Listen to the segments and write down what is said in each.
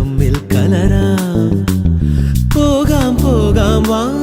തമ്മിൽ കലരാം. പോകാം പോകാം വാ.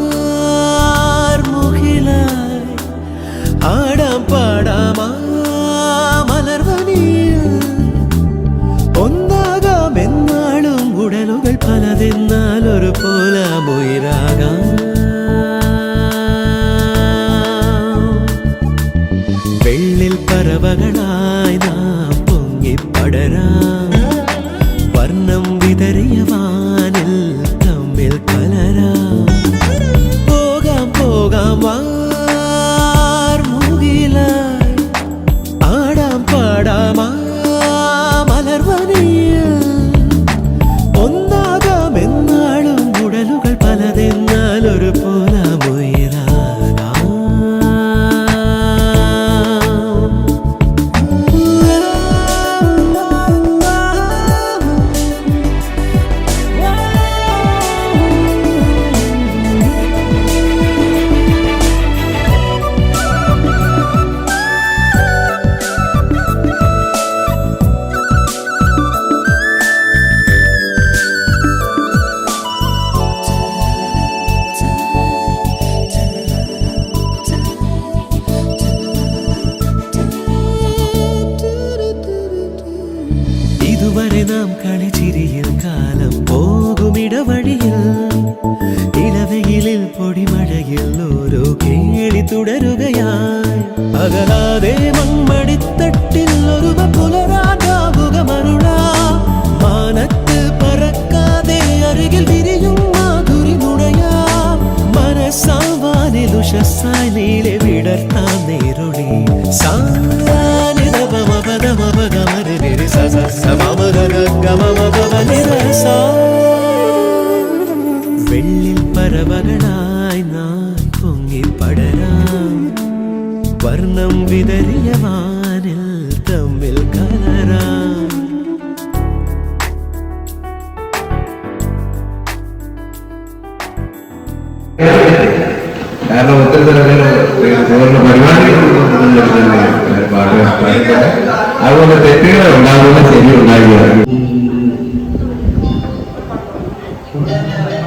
Yeah.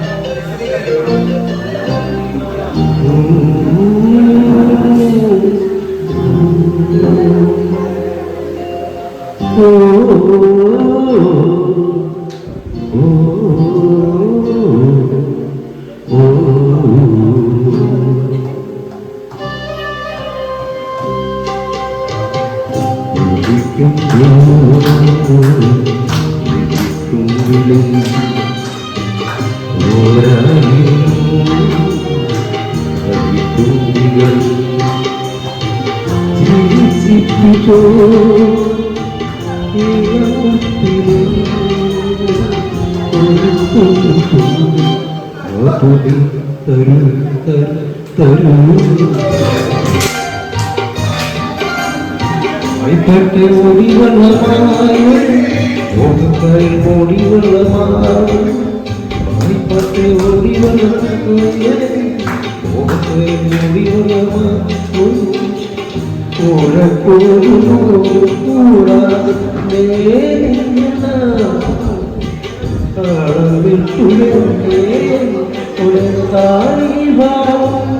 തരൂ കൈപ്പട്ട് മുടി വെള്ളമായി മുടി വെള്ളമായി കൈപ്പട്ട് മുടി വെള്ളമായി മുടി വെള്ളമായി താഴി ഭാവം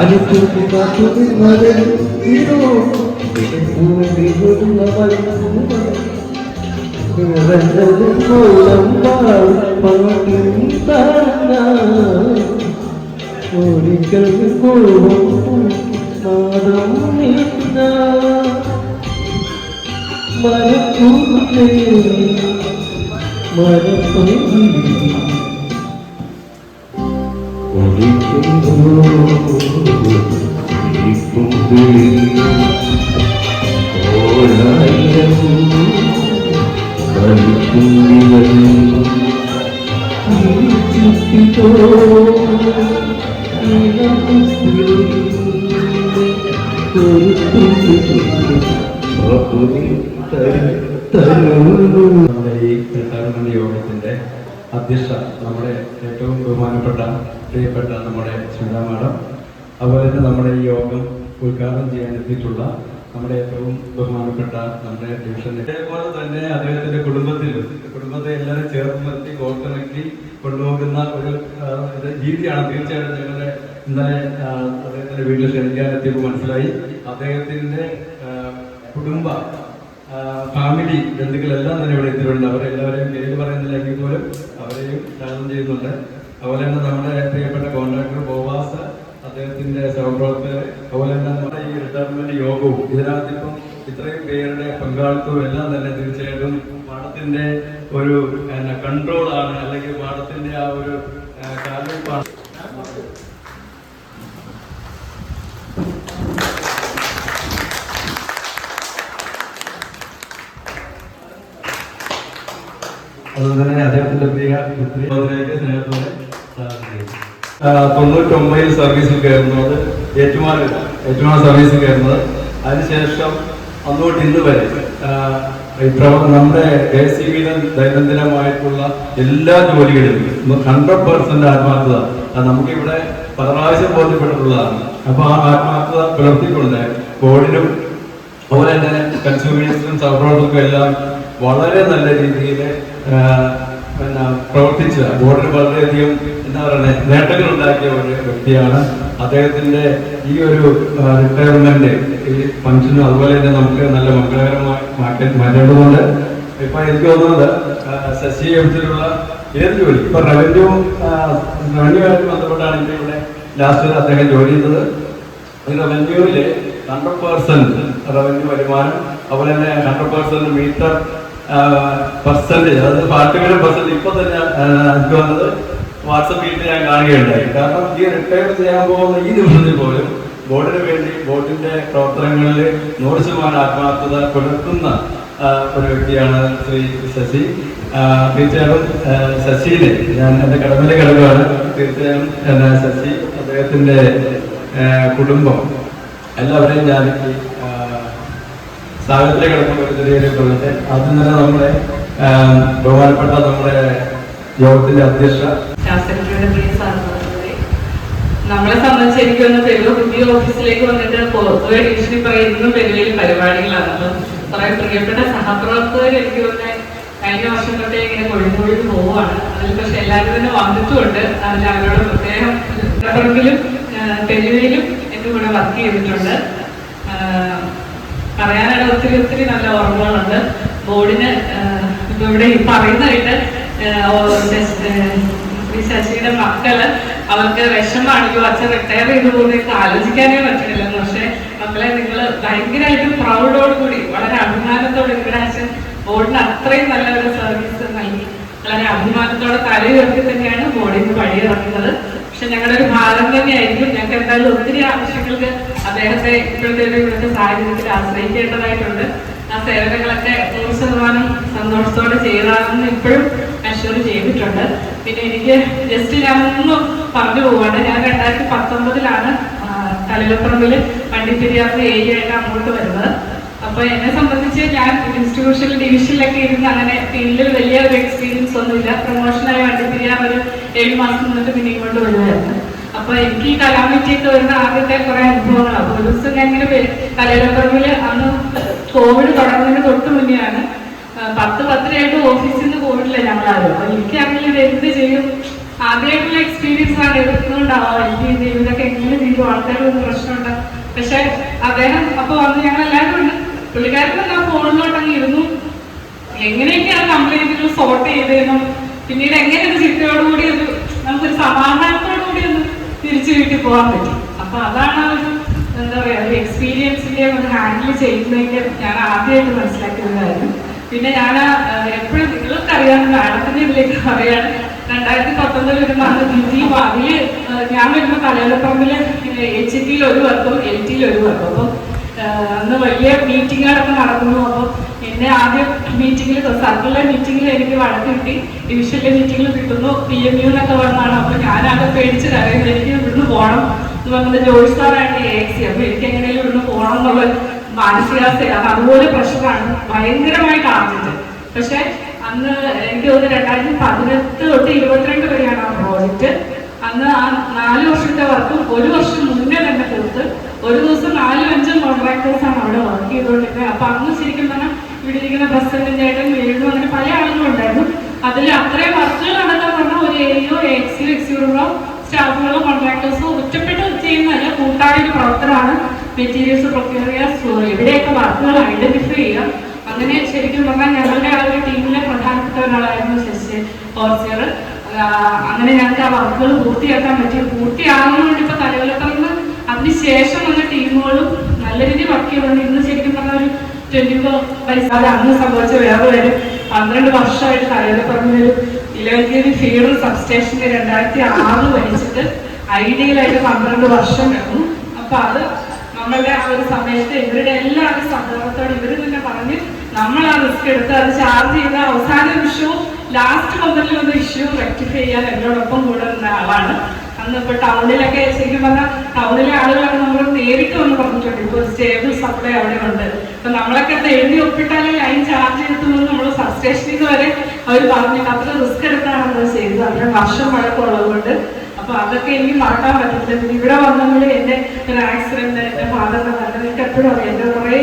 പാലത്തൂടി കാത്തുനിന്നതെന്തിനോ നീലപ്പൂവിൽ കണ്ണമഞ്ഞ് നിറഞ്ഞതും പാട്ടിൻ താങ്ങ ഒരിക്കൽ പോകും മരപ്പൂലേ മരപ്പൂലേ നമ്മുടെ ഈ റിട്ടയർമെന്റ് യോഗത്തിന്റെ അധ്യക്ഷ നമ്മുടെ ഏറ്റവും ബഹുമാനപ്പെട്ട പ്രിയപ്പെട്ട നമ്മുടെ സ്മിത മാഡം. അതുപോലെ തന്നെ നമ്മുടെ ഈ യോഗം ഉദ്ഘാടനം ചെയ്യാൻ എത്തിയിട്ടുള്ള നമ്മുടെ ഏറ്റവും ബഹുമാനപ്പെട്ട നമ്മുടെ ഡിവിഷൻ ഇതേപോലെ തന്നെ അദ്ദേഹത്തിന്റെ കുടുംബത്തിലും കുടുംബത്തെ എല്ലാവരും ചേർത്ത് നിർത്തി കോർത്തിണക്കി കൊണ്ടുപോകുന്ന ഒരു രീതിയാണ് തീർച്ചയായിട്ടും ഞങ്ങളുടെ ഇന്നലെ അദ്ദേഹത്തിന്റെ വീട്ടിൽ ക്ഷണിക്കാൻ എത്തിയപ്പോൾ മനസ്സിലായി. അദ്ദേഹത്തിന്റെ കുടുംബ ഫാമിലി ബന്ധുക്കളെല്ലാം തന്നെ ഇവിടെ എത്തിയിട്ടുണ്ട്. അവരെല്ലാവരെയും പേര് പറയുന്നില്ലെങ്കിൽ പോലും അവരെയും സ്വാഗതം ചെയ്യുന്നുണ്ട്. അതുപോലെ തന്നെ നമ്മുടെ പ്രിയപ്പെട്ട കോൺട്രാക്ടർ ബോവാസ് അദ്ദേഹത്തിന്റെ സഹപ്രവർത്തകർ അതുപോലെ തന്നെ നമ്മുടെ ഈ റിട്ടയർമെന്റ് യോഗവും ഇതിനകത്ത് ഇപ്പം ഇത്രയും പേരുടെ പങ്കാളിത്തവും എല്ലാം തന്നെ തീർച്ചയായിട്ടും പാടത്തിന്റെ ഒരു കൺട്രോൾ ആണ്. അല്ലെങ്കിൽ പാടത്തിന്റെ ആ ഒരു കാൽവെപ്പാണ് അതുകൊണ്ട് തന്നെ അദ്ദേഹത്തിന്റെ പ്രിയ തൊണ്ണൂറ്റൊമ്പതിൽ സർവീസിൽ കയറുന്നത് ഏറ്റുമാന ഏറ്റുമാന സർവീസിൽ കയറുന്നത്. അതിനുശേഷം അന്നോട്ട് ഇന്ന് വരെ നമ്മുടെ കെ സി ബിയുടെ ദൈനംദിനമായിട്ടുള്ള എല്ലാ ജോലികളിലും ഹൺഡ്രഡ് പെർസെന്റ് ആത്മാർത്ഥത. നമുക്കിവിടെ പ്രാവശ്യം ബോധ്യപ്പെട്ടിട്ടുള്ളതാണ്. അപ്പൊ ആ ആത്മാർത്ഥത പുലർത്തിക്കൊണ്ട് ബോർഡിനും അതുപോലെ തന്നെ കൺസ്യൂമേഴ്സിനും സഹപ്രവർത്തകർക്കും എല്ലാം വളരെ നല്ല രീതിയിൽ പിന്നെ പ്രവർത്തിച്ച. ബോർഡിന് വളരെയധികം എന്താ പറയുക നേട്ടങ്ങൾ ഉണ്ടാക്കിയ ഒരു വ്യക്തിയാണ്. അദ്ദേഹത്തിന്റെ ഈ ഒരു റിട്ടയർമെന്റ് ഈ ഫംഗ്ഷനും അതുപോലെ തന്നെ നമുക്ക് നല്ല മംഗളകരമായി മാറ്റി മാറ്റേണ്ടതുണ്ട്. ഇപ്പൊ എനിക്ക് തോന്നുന്നത് ശശി എഴുത്തിലുള്ള ഏത് ജോലി? ഇപ്പൊ റവന്യൂ റവന്യൂമായിട്ട് എന്റെ ഇവിടെ ലാസ്റ്റ് അദ്ദേഹം ജോലി ചെയ്തത്. ഈ റവന്യൂവിൽ ഹൺഡ്രഡ് പേഴ്സെന്റ് റവന്യൂ വരുമാനം അതുപോലെ തന്നെ ഹൺഡ്രഡ് പേഴ്സെന്റ് മീറ്റർ പെർസെന്റേജ് അതായത് പാർട്ടികളുടെ പെർസെന്റേജ് ഇപ്പൊ തന്നെ എനിക്ക് വന്നത് വാട്സപ്പ് ചെയ്ത് ഞാൻ കാണുകയുണ്ടായി. കാരണം ഈ റിട്ടയർ ചെയ്യാൻ പോകുന്ന ഈ നിമിഷത്തിൽ പോലും ബോർഡിന് വേണ്ടി ബോർഡിന്റെ പ്രവർത്തനങ്ങളിൽ നൂറ് ശതമാനം ആത്മാർത്ഥത പുലർത്തുന്ന ഒരു വ്യക്തിയാണ് ശ്രീ ശശി. തീർച്ചയായും ശശിയിലെ ഞാൻ എന്റെ കടമയിലെ കിടക്കുകയാണ് തീർച്ചയായും ശശി അദ്ദേഹത്തിന്റെ കുടുംബം. എല്ലാവരെയും ഞാൻ സാഹചര്യത്തിലേക്ക് കിടക്കുന്ന ഒരു ചെറിയൊരു കൊല്ലത്തെ ആദ്യം തന്നെ നമ്മുടെ ബഹുമാനപ്പെട്ട നമ്മുടെ യോഗത്തിന്റെ അധ്യക്ഷ നമ്മളെ സംബന്ധിച്ച് എനിക്ക് ഒന്ന് പെരുവ പുതിയ ഓഫീസിലേക്ക് വന്നിട്ട് പൊതുവെ ഡിവിഷനിൽ ഇന്നും പെരുവയിൽ പരിപാടികളാണ്. കുറെ പ്രിയപ്പെട്ട സഹപ്രവർത്തകർ എനിക്ക് തന്നെ കഴിഞ്ഞ വർഷം തൊട്ടേ ഇങ്ങനെ കൊഴിഞ്ഞൊഴിഞ്ഞ് പോവുകയാണ്. അതിൽ പക്ഷെ എല്ലാവരും തന്നെ വന്നിട്ടുമുണ്ട്. അതിൽ അവരോട് പ്രത്യേകം പെരുവയിലും എന്റെ കൂടെ വർക്ക് ചെയ്തിട്ടുണ്ട്. പറയാനാണ് ഒത്തിരി ഒത്തിരി നല്ല ഓർമ്മകളുണ്ട്. ബോർഡിന് ഇപ്പൊ ഇവിടെ പറയുന്നതായിട്ട് ശശിയുടെ മക്കൾ അവർക്ക് വിഷമാണെങ്കിലും അച്ഛൻ റിട്ടയർ ചെയ്തു പോകുന്നതൊക്കെ ആലോചിക്കാനേ പറ്റണില്ല. പക്ഷെ മക്കളെ നിങ്ങൾ ഭയങ്കരമായിട്ട് പ്രൗഡോട് കൂടി വളരെ അഭിമാനത്തോടെ നിങ്ങളുടെ അച്ഛൻ ബോർഡിന് അത്രയും നല്ല ഒരു സർവീസ് നൽകി. വളരെ അഭിമാനത്തോടെ തലയുയർത്തി തന്നെയാണ് ബോർഡിന് പണിയിറങ്ങുന്നത് പക്ഷെ ഞങ്ങളുടെ ഒരു ഭാഗം തന്നെയായിരിക്കും ഞങ്ങൾക്ക് എന്തായാലും ഒത്തിരി ആവശ്യങ്ങൾക്ക് അദ്ദേഹത്തെ ഇപ്പോഴത്തെ ഒരു ഇവിടുത്തെ സാഹചര്യത്തിൽ ആശ്രയിക്കേണ്ടതായിട്ടുണ്ട്. ആ സേവനങ്ങളൊക്കെ നൂറ് ശതമാനം സന്തോഷത്തോടെ ചെയ്താണെന്ന് ഇപ്പോഴും അഷ്യൂർ ചെയ്തിട്ടുണ്ട്. പിന്നെ എനിക്ക് ജസ്റ്റ് ഞാൻ ഒന്ന് പറഞ്ഞു പോവാണ്. ഞാൻ രണ്ടായിരത്തി പത്തൊമ്പതിലാണ് തലയിലപ്പുറമ്പിൽ വണ്ടിപ്പെരിയാറിന്റെ ഏരിയ ആയിട്ട് അങ്ങോട്ട് വരുന്നത്. അപ്പൊ എന്നെ സംബന്ധിച്ച് ഞാൻ ഇൻസ്റ്റിറ്റ്യൂഷണൽ ഡിവിഷനിലൊക്കെ ഇരുന്ന് അങ്ങനെ ഫീൽഡിൽ വലിയ ഒരു എക്സ്പീരിയൻസ് ഒന്നുമില്ല പ്രൊമോഷനായി വണ്ടിപ്പെരിയാർ ഒരു ഏഴ് മാസം മുന്നിട്ട് പിന്നെ ഇങ്ങോട്ട് വരുമായിരുന്നു അപ്പൊ എനിക്ക് ഈ കലാമിറ്റിയൊക്കെ വരുന്ന ആദ്യത്തെ കുറെ അനുഭവങ്ങളാണ് ഒരു ദിവസം ഞാൻ ഇങ്ങനെ കലയിലപ്പുറമിൽ അന്ന് കോവിഡ് തുടങ്ങുന്നതിന് തൊട്ട് മുന്നെയാണ് പത്ത് പത്തരയായിട്ട് ഓഫീസിൽ നിന്ന് പോയിട്ടില്ല ഞങ്ങളാരും. അപ്പൊ എനിക്കാണെങ്കിൽ ഇത് എന്ത് ചെയ്യും. ആദ്യമായിട്ടുള്ള എക്സ്പീരിയൻസ് ആണ് എടുക്കുന്നുണ്ടാവുക എനിക്ക് ഇതൊക്കെ എങ്ങനെ ചെയ്തു ആൾക്കാരൊന്നും പ്രശ്നമുണ്ട്. പക്ഷെ അദ്ദേഹം അപ്പൊ വന്ന് ഞങ്ങൾ എല്ലാവരും പുള്ളിക്കാരൻ ആ ഫോണിലോട്ട് അങ്ങ് ഇരുന്നു. എങ്ങനെയൊക്കെയാണ് കംപ്ലൈന്റുകൾ സോർട്ട് ചെയ്തതെന്നും പിന്നീട് എങ്ങനെ ഒരു ചിട്ടയോടുകൂടി ഒരു നമുക്കൊരു സമാധാനത്തോടു കൂടി ഒന്ന് തിരിച്ചു വീട്ടിൽ പോകാൻ പറ്റും. അപ്പൊ അതാണ് ആ ഒരു എന്താ പറയാ ഒരു എക്സ്പീരിയൻസിന്റെ ഒന്ന് ഹാൻഡിൽ ചെയ്യുന്നതിന്റെ ഞാൻ ആദ്യമായിട്ട് മനസ്സിലാക്കിയതായിരുന്നു പിന്നെ ഞാൻ എപ്പോഴും നിങ്ങൾക്കറിയാം മാഡത്തിന്റെ ഇതിലേക്ക് പറയാണ് രണ്ടായിരത്തി പത്തൊമ്പതിൽ ഒരു മാസം ബിജി അതിൽ ആ, ഞാൻ വരുന്ന കലയിലപ്പറമ്പിൽ എച്ച് ടിയിൽ ഒരു വർക്കും എൽ ടിയിൽ ഒരു വർക്കും. അപ്പം അന്ന് വലിയ മീറ്റിങ്ങുകളൊക്കെ നടക്കുന്നു അപ്പോൾ എന്നെ ആദ്യം മീറ്റിങ്ങിൽ സർക്കിളിലെ മീറ്റിങ്ങിൽ എനിക്ക് വഴക്ക് കിട്ടി. ഡിവിഷനിലെ മീറ്റിങ്ങിൽ കിട്ടുന്നു. പി എം യു എന്നൊക്കെ വന്നാണ് അപ്പോൾ ഞാനാകെ പേടിച്ച് കരയുന്നത് എനിക്ക് ഇവിടുന്ന് പോകണം എന്ന് പറഞ്ഞത് ജോയിസ് സാറായിട്ട് എ എക്സി അപ്പോൾ എനിക്ക് എങ്ങനെയും ഇവിടുന്ന് പോകണം എന്നുള്ള മാനസികാവസ്ഥയാണ് അതുപോലെ പ്രഷറാണ് ഭയങ്കരമായിട്ട് ആർജിച്ചത് പക്ഷെ അന്ന് എനിക്ക് തോന്നുന്നു രണ്ടായിരത്തി പതിനെട്ട് തൊട്ട് ഇരുപത്തിരണ്ട് വരെയാണ് ആ പ്രോജക്റ്റ് അന്ന് ആ നാല് വർഷത്തെ വർക്കും ഒരു വർഷം മുന്നേ തന്നെ തീർത്ത് ഒരു ദിവസം നാലും അഞ്ചും കോൺട്രാക്ടേഴ്സ് ആണ് അവിടെ വർക്ക് ചെയ്തുകൊണ്ടിരുന്നത്. അപ്പൊ അന്ന് ശരിക്കും പറഞ്ഞാൽ ഇവിടെ ഇരിക്കുന്ന പ്രസിഡന്റിന്റെ വീണ്ടും അങ്ങനെ പല ആളുകളും ഉണ്ടായിരുന്നു. അതിൽ അത്രയും വർക്കുകൾ നടക്കാൻ പറഞ്ഞാൽ ഒരു ഏരിയോ എക്സിയോ എക്സിയോളോ സ്റ്റാഫുകളോ കോൺട്രാക്ടേഴ്സോ ഒറ്റപ്പെട്ട് ചെയ്യുന്നതല്ല കൂട്ടായ ഒരു പ്രവർത്തനമാണ് മെറ്റീരിയൽസ് പ്രൊക്യൂർ ചെയ്യുക എവിടെയൊക്കെ വർക്കുകൾ ഐഡന്റിഫൈ ചെയ്യുക. അങ്ങനെ ശരിക്കും പറഞ്ഞാൽ ഞങ്ങളുടെ ആ ഒരു ടീമിലെ പ്രധാനപ്പെട്ട ഒരാളായിരുന്നു ശശി ഓർസിയർ. അങ്ങനെ ഞങ്ങൾക്ക് ആ വർക്കുകൾ പൂർത്തിയാക്കാൻ പറ്റി. പൂർത്തിയാകുന്നതുകൊണ്ട് ഇപ്പൊ കലവലപ്പറന്ന് അതിനുശേഷം വന്ന ടീമുകളും നല്ല രീതിയിൽ വർക്ക് ചെയ്യുന്നുണ്ട് ഇന്ന് ശരിക്കും പറഞ്ഞ ഒരു ട്വന്റി ഫോർ വയസ്സ് അത് അന്ന് സംഭവിച്ച വേറെ പേര് പന്ത്രണ്ട് വർഷമായിട്ട് ഒരു കെ വി ഫീഡർ സബ്സ്റ്റേഷന്റെ രണ്ടായിരത്തി ആറ് വലിച്ചിട്ട് ഐഡിയലായിട്ട് പന്ത്രണ്ട് വർഷം വേണം അപ്പൊ അത് നമ്മളുടെ ആ ഒരു സമയത്ത് ഇവരുടെ എല്ലാവരും സംഭവത്തോട് ഇവർ തന്നെ പറഞ്ഞ് നമ്മൾ ആ റിസ്ക് എടുത്ത് അത് ചാർജ് ചെയ്ത അവസാന നിമിഷവും ലാസ്റ്റ് മന്ത്രിൽ വന്ന ഇഷ്യൂ റെക്ടിഫൈ ചെയ്യാൻ എന്നോടൊപ്പം കൂടെ നിന്ന ആളാണ്. ഇപ്പൊ ടൗണിലൊക്കെ ശരിക്കും പറഞ്ഞാൽ ടൗണിലെ ആളുകളൊക്കെ നമ്മൾ നേരിട്ട് വന്ന് പറഞ്ഞിട്ടുണ്ട്. ഇപ്പൊ സ്റ്റേബിൾ സപ്ലൈ അവിടെ ഉണ്ട്. അപ്പൊ നമ്മളൊക്കെ അത് എഴുതി ഒപ്പിട്ടാലേ ലൈൻ ചാർജ് ചെയ്തെന്ന് നമ്മൾ സബ്സ്റ്റേഷനിൽ നിന്ന് വരെ അവർ പറഞ്ഞു അത്ര റിസ്ക് എടുത്താണ് ചെയ്തത്. അത്ര വർഷം വഴക്കമുള്ളത് കൊണ്ട് അപ്പൊ അതൊക്കെ എനിക്ക് മറക്കാൻ പറ്റില്ല പിന്നെ ഇവിടെ വന്നെങ്കിൽ എന്റെ ഒരു ആക്സിഡന്റ് എന്റെ ഫാദറിന്റെ മരണം എനിക്ക് എപ്പോഴും അറിയാം. എന്റെ കുറേ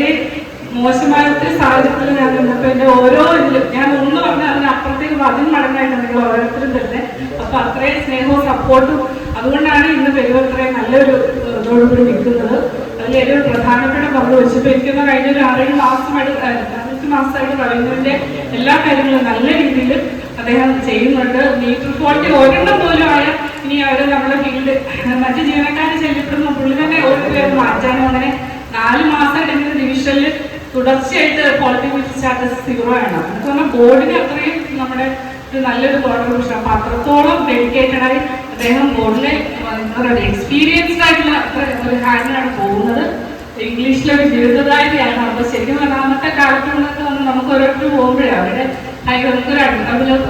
മോശമായ ഒത്തിരി സാഹചര്യത്തിൽ ഞാൻ നിന്നപ്പോ എന്റെ ഓരോ ഇതിലും ഞാൻ ഒന്ന് പറഞ്ഞാൽ അതിന് അപ്പുറത്തേക്ക് പതിന് മടങ്ങായിട്ട് നിങ്ങൾ ഓരോരുത്തരും തന്നെ. അപ്പൊ അത്രയും സ്നേഹവും സപ്പോർട്ടും അതുകൊണ്ടാണ് ഇന്ന് പെരുവ് നല്ലൊരു ഇതോടുകൂടി നിൽക്കുന്നത്. അതിൽ ഏറ്റവും പ്രധാനപ്പെട്ട പങ്ക് വെച്ചപ്പോ എനിക്കൊന്ന് കഴിഞ്ഞ ഒരു ആറേഴ് മാസമായിട്ട് അഞ്ച് മാസമായിട്ട് പറയുന്നതിന്റെ എല്ലാ കാര്യങ്ങളും നല്ല രീതിയിൽ അദ്ദേഹം ചെയ്യുന്നുണ്ട്. മീറ്റർ ക്വാളിറ്റി ഒരെണ്ണം പോലും ആയ ഇനി അവർ നമ്മുടെ ഫീൽഡ് മറ്റു ജീവനക്കാരെ ചെല്ലിപ്പെടുന്ന പുള്ളി തന്നെ ഓരോരുത്തരും മാറ്റാനും അങ്ങനെ നാല് മാസം എന്റെ ഡിവിഷനിൽ തുടർച്ചയായിട്ട് ക്വാളിറ്റി സ്റ്റാറ്റസ് സീറോ ആണ്. എന്ന് പറഞ്ഞാൽ ബോർഡിന് അത്രയും നമ്മുടെ ഒരു നല്ലൊരു കോൺട്രിബ്യൂഷൻ അപ്പൊ അത്രത്തോളം ഡെഡിക്കേറ്റഡ് ആയി അദ്ദേഹം ബോർഡിലെ എക്സ്പീരിയൻസ്ഡ് ആയിട്ടുള്ള ഒരു ഹാൻഡിലാണ് പോകുന്നത്. ഇംഗ്ലീഷിലൊരു ബിരുദധാരിയാണ്. അപ്പൊ ശരിക്കും പറഞ്ഞാൽ അന്നത്തെ വന്ന് നമുക്ക് ഓരോരുത്തർ പോകുമ്പോഴേ അവരുടെ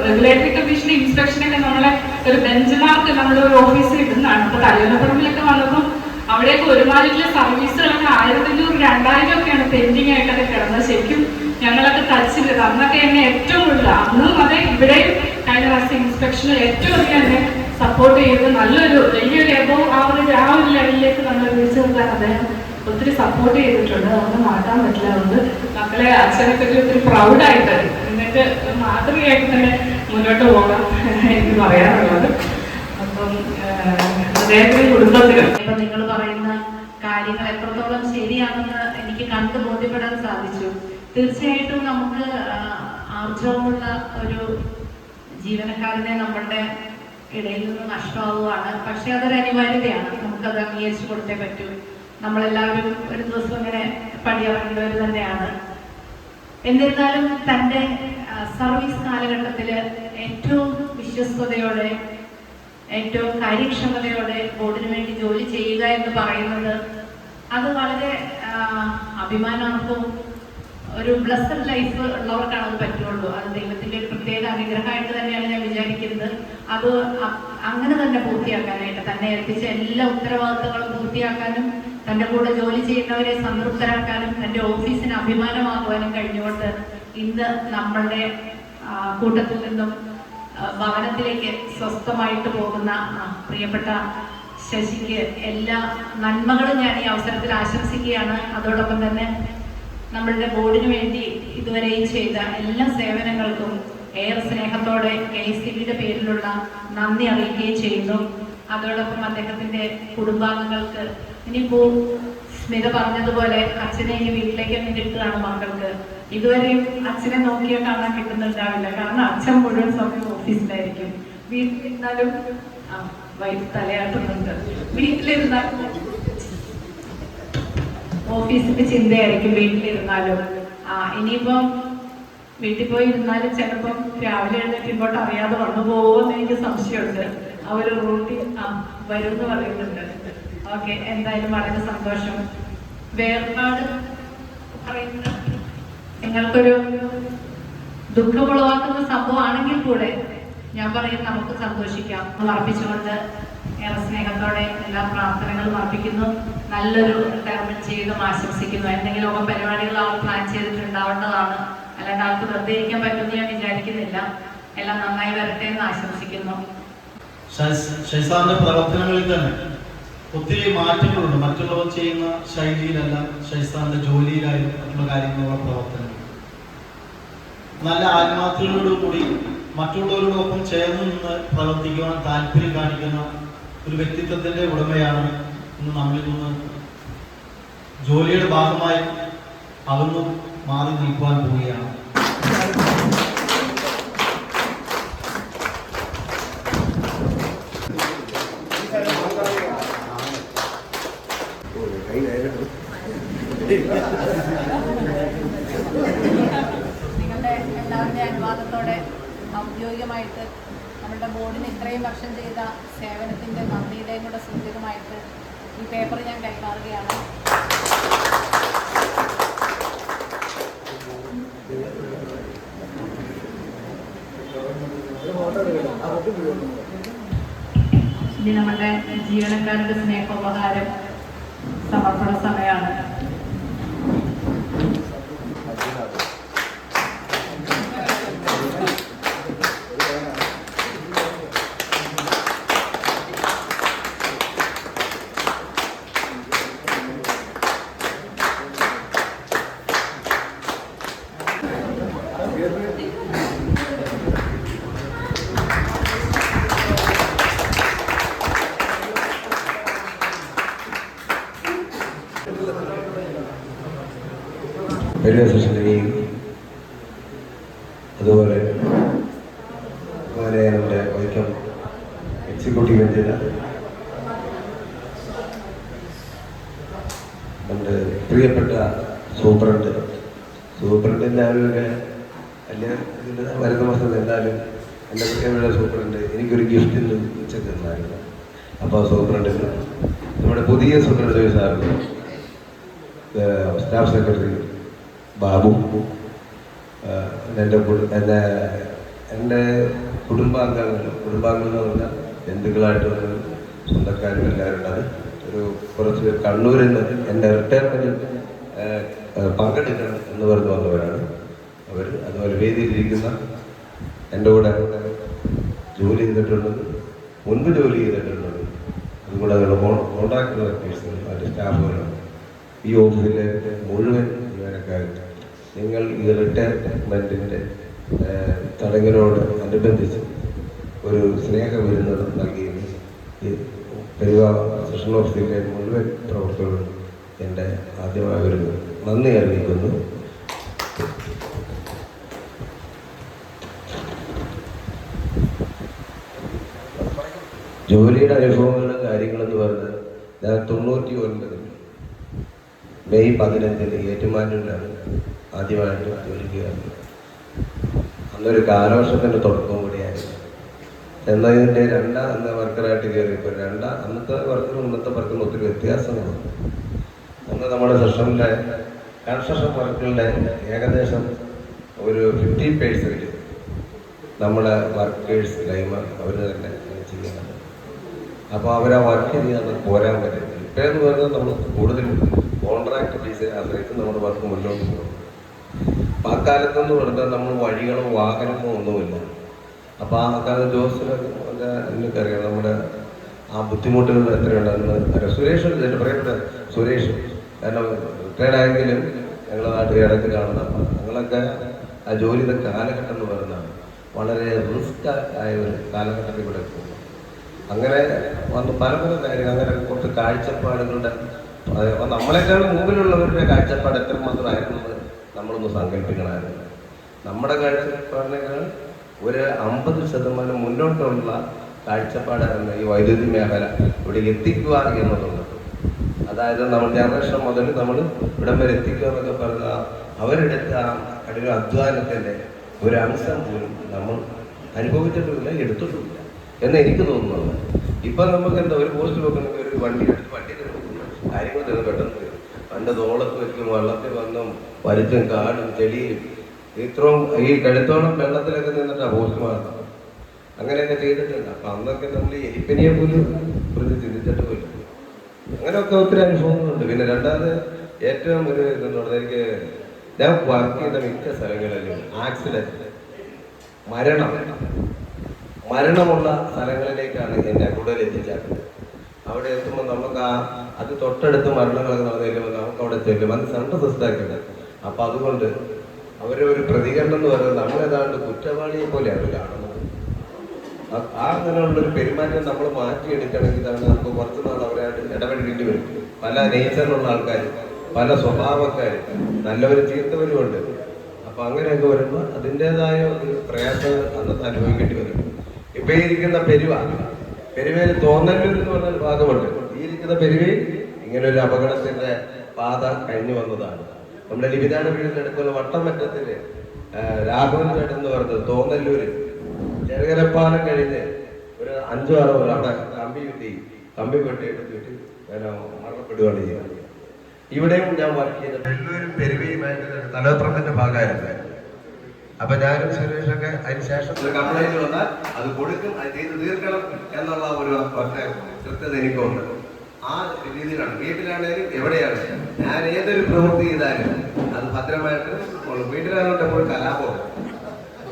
റെഗുലേറ്ററി കമ്മീഷൻ ഇൻസ്പെക്ഷനൊക്കെ നമ്മളെ ഒരു ബെഞ്ച് മാർക്ക് നമ്മുടെ ഒരു ഓഫീസിൽ ഇടുന്നതാണ്. അപ്പൊ തലയോലപ്പുറമിലൊക്കെ വന്നപ്പോൾ അവിടെയൊക്കെ ഒരുമാതിരിയുള്ള സർവീസുകളൊക്കെ ആയിരത്തി അഞ്ഞൂറ് രണ്ടായിരം ഒക്കെയാണ് പെൻഡിങ് ആയിട്ടൊക്കെ കിടന്നത്. ശരിക്കും ഞങ്ങളൊക്കെ ടച്ചില്ല അന്നൊക്കെ എന്നെ ഏറ്റവും കൂടുതൽ അന്നും അതെ ഇവിടെയും കഴിഞ്ഞ ഇൻസ്പെക്ഷനിൽ ഏറ്റവും അധികം എന്നെ സപ്പോർട്ട് ചെയ്ത് നല്ലൊരു വലിയൊരു എബോ ആ ഒരു ആ ഒരു ലെവലിലേക്ക് നമ്മൾ വിളിച്ചു അദ്ദേഹം ഒത്തിരി സപ്പോർട്ട് ചെയ്തിട്ടുണ്ട്. നമുക്ക് മാറ്റാൻ പറ്റില്ല. അതുകൊണ്ട് മക്കളെ അച്ഛനെ പറ്റി ഒത്തിരി പ്രൗഡായിട്ട് എന്നിട്ട് മാതൃകയായിട്ട് തന്നെ മുന്നോട്ട് പോകാം എനിക്ക് പറയാനുള്ളത്. അപ്പം അദ്ദേഹത്തിന് കുടുംബത്തിനും ഇപ്പൊ നിങ്ങൾ പറയുന്ന കാര്യങ്ങൾ എത്രത്തോളം ശരിയാണെന്ന് എനിക്ക് കണ്ടു ബോധ്യപ്പെടാൻ സാധിച്ചു. തീർച്ചയായിട്ടും നമുക്ക് ആർജവമുള്ള ഒരു ജീവനക്കാരനെ നമ്മളുടെ ഇടയിൽ നിന്ന് നഷ്ടമാവുകയാണ്. പക്ഷെ അതൊരു അനിവാര്യതയാണ്. നമുക്കത് അംഗീകരിച്ചു കൊടുത്തേ പറ്റൂ. നമ്മളെല്ലാവരും ഒരു ദിവസം ഇങ്ങനെ പടിയിറങ്ങേണ്ടവർ തന്നെയാണ്. എന്നിരുന്നാലും തന്റെ സർവീസ് കാലഘട്ടത്തിൽ ഏറ്റവും വിശ്വസ്തയോടെ ഏറ്റവും കാര്യക്ഷമതയോടെ ബോർഡിന് വേണ്ടി ജോലി ചെയ്യുക എന്ന് പറയുന്നത് അത് വളരെ അഭിമാനാർത്ഥവും ഒരു ബ്ലസ്ഡ് ലൈഫ് ഉള്ളവർക്കാണ് അത് പറ്റുള്ളൂ. അത് ദൈവത്തിന്റെ ഒരു പ്രത്യേക അനുഗ്രഹമായിട്ട് തന്നെയാണ് ഞാൻ വിചാരിക്കുന്നത്. അത് അങ്ങനെ തന്നെ പൂർത്തിയാക്കാനായിട്ട് തന്നെ ഏൽപ്പിച്ച എല്ലാ ഉത്തരവാദിത്തങ്ങളും പൂർത്തിയാക്കാനും തന്റെ കൂടെ ജോലി ചെയ്യുന്നവരെ സംതൃപ്തരാക്കാനും തന്റെ ഓഫീസിന് അഭിമാനമാകുവാനും കഴിഞ്ഞുകൊണ്ട് ഇന്ന് നമ്മളുടെ കൂട്ടത്തിൽ നിന്നും ഭവനത്തിലേക്ക് സ്വസ്ഥമായിട്ട് പോകുന്ന പ്രിയപ്പെട്ട ശശിക്ക് എല്ലാ നന്മകളും ഞാൻ ഈ അവസരത്തിൽ ആശംസിക്കുകയാണ്. അതോടൊപ്പം തന്നെ നമ്മളുടെ ബോർഡിന് വേണ്ടി ഇതുവരെയും ചെയ്ത എല്ലാ സേവനങ്ങൾക്കും ഏറെ സ്നേഹത്തോടെ കെ എസ് സി ബിയുടെ പേരിലുള്ള നന്ദി അറിയിക്കുകയും ചെയ്യുന്നു. അതോടൊപ്പം അദ്ദേഹത്തിന്റെ കുടുംബാംഗങ്ങൾക്ക് ഇനിയിപ്പോ സ്മിത പറഞ്ഞതുപോലെ അച്ഛനെ ഇനി വീട്ടിലേക്ക് തന്നെ കിട്ടുകയാണ് മക്കൾക്ക് ഇതുവരെയും അച്ഛനെ നോക്കിയാൽ കാണാൻ കിട്ടുന്നുണ്ടാവില്ല. കാരണം അച്ഛൻ മുഴുവൻ സമയം ഓഫീസിലായിരിക്കും. വീട്ടിലിരുന്നാലും വൈഫ് തലയാട്ടുന്നുണ്ട്. വീട്ടിലിരുന്നാലും ഓഫീസിന്റെ ചിന്തയായിരിക്കും വീട്ടിലിരുന്നാലും ആ ഇനിയിപ്പം വീട്ടിൽ പോയി ഇരുന്നാലും ചിലപ്പം രാവിലെ എഴുന്നേറ്റ് ഇങ്ങോട്ട് അറിയാതെ വന്നു പോകുമെന്ന് എനിക്ക് സംശയമുണ്ട്. ആ ഒരു റൂട്ടീൻ ആ വരും എന്ന് പറയുന്നുണ്ട്. ഓക്കെ എന്തായാലും വളരെ സന്തോഷം. വേർപാട് പറയുന്നത് നിങ്ങൾക്കൊരു ദുഃഖമുളവാക്കുന്ന സംഭവമാണെങ്കിൽ കൂടെ ഞാൻ പറയും നമുക്ക് സന്തോഷിക്കാം. അർപ്പിച്ചുകൊണ്ട് ഏറെ സ്നേഹത്തോടെ എല്ലാ പ്രാർത്ഥനകളും അർപ്പിക്കുന്നു. നല്ലൊരു റിട്ടയർമെന്റ് ജീവിതം ആശംസിക്കുന്നു. എന്തെങ്കിലുമൊക്കെ പരിപാടികൾ അവർ പ്ലാൻ ചെയ്തിട്ടുണ്ടാവേണ്ടതാണ്. അല്ലാണ്ട് ആൾക്ക് വെറുതെ ഇരിക്കാൻ പറ്റുമെന്ന് ഞാൻ വിചാരിക്കുന്നില്ല. എല്ലാം നന്നായി വരട്ടെ എന്ന് ആശംസിക്കുന്നു. പ്രവർത്തനങ്ങളിൽ തന്നെ ഒത്തിരി മാറ്റങ്ങളുണ്ട്. മറ്റുള്ളവർ ചെയ്യുന്ന ശൈലിയിലല്ല ഷൈസാറിന്റെ ജോലിയിലായാലും മറ്റുള്ള കാര്യങ്ങളുള്ള പ്രവർത്തനം നല്ല ആത്മാർത്ഥതയോടുകൂടി മറ്റുള്ളവരോടൊപ്പം ചേർന്ന് നിന്ന് പ്രവർത്തിക്കുവാൻ താല്പര്യം കാണിക്കുന്ന ഒരു വ്യക്തിത്വത്തിന്റെ ഉടമയാണ് ഇന്ന് നമ്മളിൽ നിന്ന് ജോലിയുടെ ഭാഗമായി അകന്നു മാറി നിൽക്കുവാൻ പോവുകയാണ് നിങ്ങളുടെ എല്ലാവരുടെ അനുവാദത്തോടെ ഔദ്യോഗികമായിട്ട് നമ്മുടെ ബോർഡിന് ഇത്രയും വർഷം ചെയ്ത സേവനത്തിന്റെ നന്ദിയുടെയും കൂടെ സൂചകമായിട്ട് ഈ പേപ്പർ ഞാൻ കൈമാറുകയാണ്. ഇനി നമ്മുടെ ജീവനക്കാരുടെ സ്നേഹോപഹാരം സമർപ്പണ സമയമാണ്. Periodo പറഞ്ഞാൽ ഒരു സ്വന്തക്കാരും എല്ലാവരും ഉണ്ടായി. ഒരു കുറച്ച് കണ്ണൂരിൽ നിന്ന് എന്റെ റിട്ടയർമെന്റിൽ പങ്കെടുക്കണം എന്ന് പറഞ്ഞു വന്നവരാണ്. അവർ അതുപോലെ വേദിയിലിരിക്കുന്ന എന്റെ കൂടെ ജോലി ചെയ്തിട്ടുള്ളത് മുൻപ് ജോലി ചെയ്തിട്ടുള്ളത് അതുകൂടെ കോൺട്രാക്ടർ വർക്കേഴ്സ് അതിന്റെ സ്റ്റാഫുകളാണ് ഈ ഓഫീസിലെ മുഴുവൻ ജീവനക്കാരും. നിങ്ങൾ ഈ റിട്ടയർമെന്റിന്റെ ചടങ്ങിനോട് അനുബന്ധിച്ച് ഒരു സ്നേഹവിരുന്ന് നൽകിയത് ഈ പെരുവ സെഷൻ ഓഫീസിലെ മുഴുവൻ പ്രവർത്തകരും എന്റെ ആദ്യമായ ഒരു നന്ദി അറിയിക്കുന്നു ജോലിയുടെ അനുഭവങ്ങളും കാര്യങ്ങളെന്ന് പറഞ്ഞാൽ ഞാൻ തൊണ്ണൂറ്റി ഒൻപതിൽ മെയ് പതിനഞ്ചിന് ഏറ്റുമാനൂരിലാണ് ആദ്യമായിട്ട് ജോലിക്ക് കയറുന്നത് അന്നൊരു കാലവർഷത്തിന്റെ തുടക്കം കൂടിയായിരുന്നു. എന്നാൽ ഇതിന്റെ രണ്ടാം വർക്കറായിട്ട് കയറിയപ്പോൾ രണ്ടാം അന്നത്തെ വർക്കറും ഇന്നത്തെ വർക്കറും ഒത്തിരി വ്യത്യാസങ്ങളുണ്ട്. അന്ന് നമ്മുടെ സെഷനിലെ കൺസ്ട്രക്ഷൻ വർക്കുകളുടെ ഏകദേശം ഒരു ഫിഫ്റ്റി പേഴ്സന്റ് നമ്മുടെ വർക്കേഴ്സ് ലൈമർ അവർ തന്നെ ചെയ്യുന്നുണ്ട്. അപ്പോൾ അവർ ആ വർക്ക് ചെയ്യാതെ പോരാൻ പറ്റില്ല ഇപ്പം എന്ന് പറഞ്ഞാൽ നമ്മൾ കൂടുതലും കോൺട്രാക്ട് ബേസിനെ ആശ്രയിച്ച് നമ്മുടെ വർക്ക് മുന്നോട്ട് പോകും. അപ്പം കാലത്തെന്ന് പറഞ്ഞാൽ നമ്മൾ വഴികളോ വാഹനമോ ഒന്നുമില്ല. അപ്പോൾ ആ കാലത്ത് ജോസിനൊക്കെ എനിക്കറിയാം നമ്മുടെ ആ ബുദ്ധിമുട്ടുകൾ എത്രയുണ്ടെന്ന്. അറിയാം സുരേഷ് എന്റെ സുരേഷ് കാരണം റിട്ടയർഡ് ആയെങ്കിലും ഞങ്ങളുടെ നാട്ടിൽ ഇടയ്ക്ക് കാണുന്ന ഞങ്ങളൊക്കെ ആ ജോലിയുടെ കാലഘട്ടം എന്ന് പറയുന്നതാണ് വളരെ റിസ്ക് ആയ ഒരു കാലഘട്ടത്തിൽ കൂടെ പോകുന്നു. അങ്ങനെ വന്ന് പല പല കാര്യങ്ങൾ അങ്ങനെ കുറച്ച് കാഴ്ചപ്പാടുകളുടെ നമ്മളെക്കാളും മുമ്പിലുള്ളവരുടെ കാഴ്ചപ്പാട് എത്രമാത്രമായിരുന്നത് നമ്മളൊന്ന് സങ്കല്പിക്കണമായിരുന്നു. നമ്മുടെ കാഴ്ചപ്പാടിനേക്കാൾ ഒരു അമ്പത് ശതമാനം മുന്നോട്ടുള്ള കാഴ്ചപ്പാടായിരുന്നു ഈ വൈദ്യുതി മേഖല ഇവിടെ എത്തിക്കുക എന്നുള്ളത്. അതായത് നമ്മൾ ജനറേഷൻ മുതൽ നമ്മൾ ഇവിടം വരെ എത്തിക്കുക എന്നൊക്കെ പറഞ്ഞ അവരെടുത്ത കഠിന അധ്വാനത്തിന്റെ ഒരു അംശം പോലും നമ്മൾ അനുഭവിച്ചിട്ടുമില്ല എടുത്തിട്ടുമില്ല എന്ന് എനിക്ക് തോന്നുന്നത്. ഇപ്പൊ നമുക്ക് എന്താ ഒരു പോസ്റ്റ് വെക്കണമെങ്കിൽ ഒരു വണ്ടി എടുത്ത് വണ്ടി കാര്യങ്ങൾ തന്നെ പെട്ടെന്ന് വരും പണ്ട് തോളത്ത് വെക്കും വെള്ളത്തിൽ വന്നും വലുത്തും കാടും ചെളിയും. ഇത്രയും ഈ കഴുത്തോളം വെള്ളത്തിലൊക്കെ നിന്നിട്ടാ പോസ്റ്റ് മാറുന്നത്. അങ്ങനെയൊക്കെ ചെയ്തിട്ടുണ്ട്. അപ്പൊ അന്നൊക്കെ നമ്മൾ എലിപ്പനിയെ പോലും കുറിച്ച് ചിന്തിച്ചിട്ട് അങ്ങനെയൊക്കെ ഒത്തിരി അനുഭവങ്ങളുണ്ട്. പിന്നെ രണ്ടാമത് ഏറ്റവും ഒരു ഇതെന്ന് പറഞ്ഞാൽ എനിക്ക് ഞാൻ വർക്ക് ചെയ്ത മിക്ക സ്ഥലങ്ങളിലും ആക്സിഡന്റ് മരണം മരണമുള്ള സ്ഥലങ്ങളിലേക്കാണ് എന്നെ കൂടുതൽ എത്തിച്ചാക്കുന്നത് അവിടെ എത്തുമ്പോൾ നമുക്ക് ആ അത് തൊട്ടടുത്ത് മരണങ്ങളൊക്കെ നടന്നു നമുക്ക് അവിടെ ചെല്ലും. അത് സെൻട്രൽ അപ്പൊ അതുകൊണ്ട് അവരെ ഒരു പ്രതികരണം എന്ന് പറയുന്നത് നമ്മളേതാണ്ട് കുറ്റവാളിയെ പോലെ അവർ കാണുന്നത് ആ- അങ്ങനെയുള്ള ഒരു പെരുമാറ്റം നമ്മൾ മാറ്റിയെടുക്കണമെങ്കിൽ തന്നെ നമുക്ക് കുറച്ച് നാൾ അവരായിട്ട് ഇടപെടേണ്ടി വരും. പല നേച്ചറിലുള്ള ആൾക്കാർ പല സ്വഭാവക്കാർ നല്ലവരും ചീത്തവരും ഉണ്ട്. അപ്പൊ അങ്ങനെയൊക്കെ വരുമ്പോൾ അതിന്റെതായ ഒരു പ്രയാസം അന്നത്തെ അനുഭവിക്കേണ്ടി വരും. ഇപ്പൊ ഇരിക്കുന്ന പെരുവ പെരുവയിൽ തോന്നല്ലൂർ എന്ന് പറഞ്ഞൊരു ഭാഗമുണ്ട് ഈ ഇരിക്കുന്ന പെരുവയിൽ ഇങ്ങനെ ഒരു അപകടത്തിന്റെ പാത കഴിഞ്ഞു വന്നതാണ്. നമ്മുടെ വീടിന്റെ അടുത്തുള്ള വട്ടമറ്റത്തിൽ രാഘവൻ ചേട്ടൻ എന്ന് പറഞ്ഞത് തോന്നല്ലൂര്. ചെറുകരപ്പാലം കഴിഞ്ഞ് ഒരു അഞ്ചു ആറോ അവിടെ കമ്പി കിട്ടി കമ്പി കെട്ടിയിട്ട് പിന്നെ മരണപ്പെടുകയാണ് ചെയ്യുന്നത് ഇവിടെയും ഞാൻ വർക്ക് ചെയ്ത വെള്ളൂരും പെരുവയുമായിട്ട് തലത്രത്തിന്റെ ഭാഗമായിരുന്നു. അപ്പൊ ഞാനും സുരേഷൊക്കെ അതിന് ശേഷം ഒരു കംപ്ലൈന്റ് വന്നാൽ അത് കൊടുക്കും അത് ചെയ്ത് തീർക്കണം എന്നുള്ള ഒരു കൃത്യത എനിക്കുണ്ട്. ആ രീതിയിലാണ്. വീട്ടിലാണെങ്കിലും എവിടെയാണ്? ഞാൻ ഏതൊരു പ്രവൃത്തി ചെയ്താലും അത് ഭദ്രമായിട്ട്. വീട്ടിലായതുകൊണ്ട് എപ്പോഴും കലാപമാണ്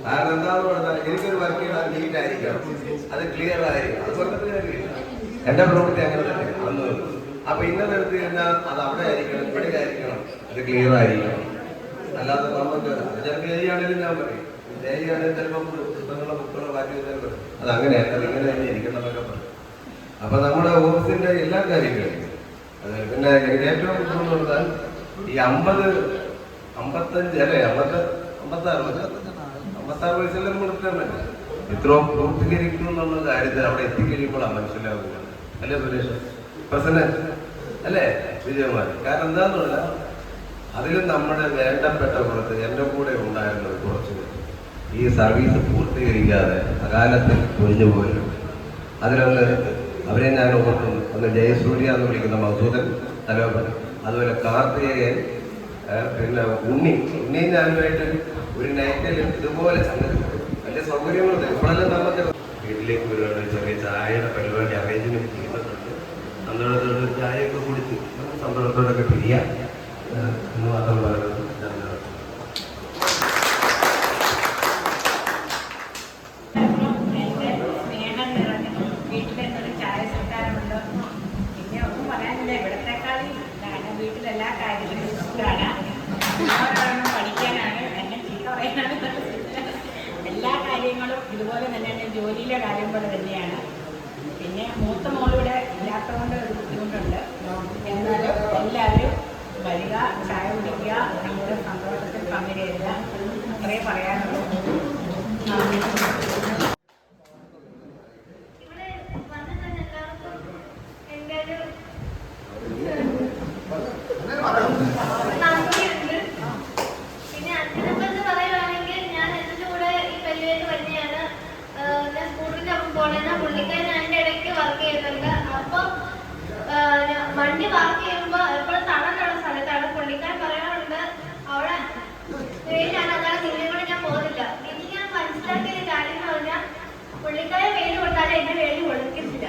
കാരണം എന്താണെന്ന് പറഞ്ഞാൽ എനിക്കൊരു വർക്ക് ചെയ്താൽ നീറ്റ് ആയിരിക്കണം. അത് ക്ലിയർ ആയിരിക്കണം. അത് കാര്യമില്ല. എന്റെ പ്രവൃത്തി അങ്ങനെ തന്നെ. അന്ന് അപ്പൊ ഇന്നത് എടുത്ത് കഴിഞ്ഞാൽ അത് അവിടെ ആയിരിക്കണം ഇവിടെ ആയിരിക്കണം. അത് ക്ലിയർ ആയിരിക്കണം. അല്ലാതെ നമുക്ക് ചിലപ്പോൾ ഏ ആണെങ്കിലും ഞാൻ പറയും. ഏ ആണെങ്കിലും ചിലപ്പോൾ പുസ്തകങ്ങളോ ബുക്കുകളോ മാറ്റി വെച്ചാൽ അത് അങ്ങനെ അത് ഇങ്ങനെ തന്നെ ഇരിക്കണം എന്നൊക്കെ പറയും. അപ്പൊ നമ്മുടെ ഓഫീസിന്റെ എല്ലാ കാര്യങ്ങളും അത് പിന്നെ ഏറ്റവും പറഞ്ഞാൽ ഈ അമ്പത് അമ്പത്തഞ്ച് അല്ലേ അമ്പത് അമ്പത്താറ് അമ്പത്താറ് വയസ്സിലെ കൊടുക്കാൻ ഇത്രയും പൂർത്തീകരിക്കുന്നു എന്നുള്ള കാര്യത്തിൽ അവിടെ എത്തിക്കഴിയുമ്പോഴാണ് മനസ്സിലാവുക അല്ലേ സുരേഷ്? പ്രസന്നൻ അല്ലേ വിജയകുമാർ കാരണം എന്താന്ന് പറഞ്ഞാൽ അതിൽ നമ്മുടെ വേണ്ടപ്പെട്ട കുറച്ച് എന്റെ കൂടെ ഉണ്ടായിരുന്നത് കുറച്ച് ഈ സർവീസ് പൂർത്തീകരിക്കാതെ അകാലത്തിൽ കുഞ്ഞു പോയിട്ടുണ്ട് അതിലൊന്ന് അവരെ ഞാൻ ഓർക്കുന്നു. ഒന്ന് ജയസൂര്യ എന്ന് വിളിക്കുന്ന മസൂദൻ തലോപൻ അതുപോലെ കാർത്തികേയൻ പിന്നെ ഉണ്ണി. ഉണ്ണി ഞാനുമായിട്ട് ഒരു നൈറ്റിൽ ഇതുപോലെ വലിയ സൗകര്യങ്ങളുണ്ട് ഇപ്പോഴെല്ലാം നമുക്ക് വീട്ടിലേക്ക് വരുവാണെങ്കിൽ ചെറിയ ചായയുടെ പരിപാടി അറേഞ്ച്മെന്റ് ചെയ്യുന്നുണ്ട്. സന്തോഷത്തോടെ ചായയൊക്കെ കുടിച്ച് സന്തോഷത്തോടൊക്കെ പിരിയാം. എന്ന് മാത്രം പറയുന്നത്. പുള്ളിക്കാരെ വെയിൽ കൊണ്ടാലും എന്നെ വെയിൽ കൊള്ളിക്കത്തില്ല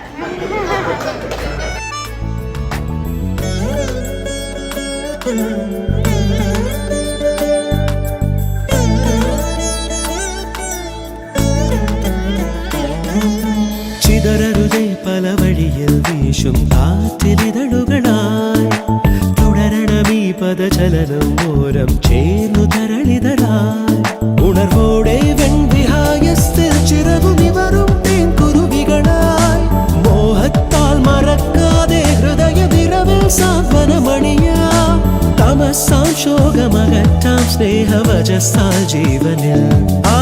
ചിതറരുതേ പല വഴിയിൽ വീശും കാറ്റിലിതളുകളായി തുടരണമീ പദചലനം മൂലം ചേർന്നു തരളിതരായി ഉണർവോടെ വെൺവിഹായസ്ഥിൽ സാന്ത്വനമണിയാ തമസാം ശോകമകറ്റാം സ്നേഹവചസ്ഥാൽ ജീവനിൽ ആ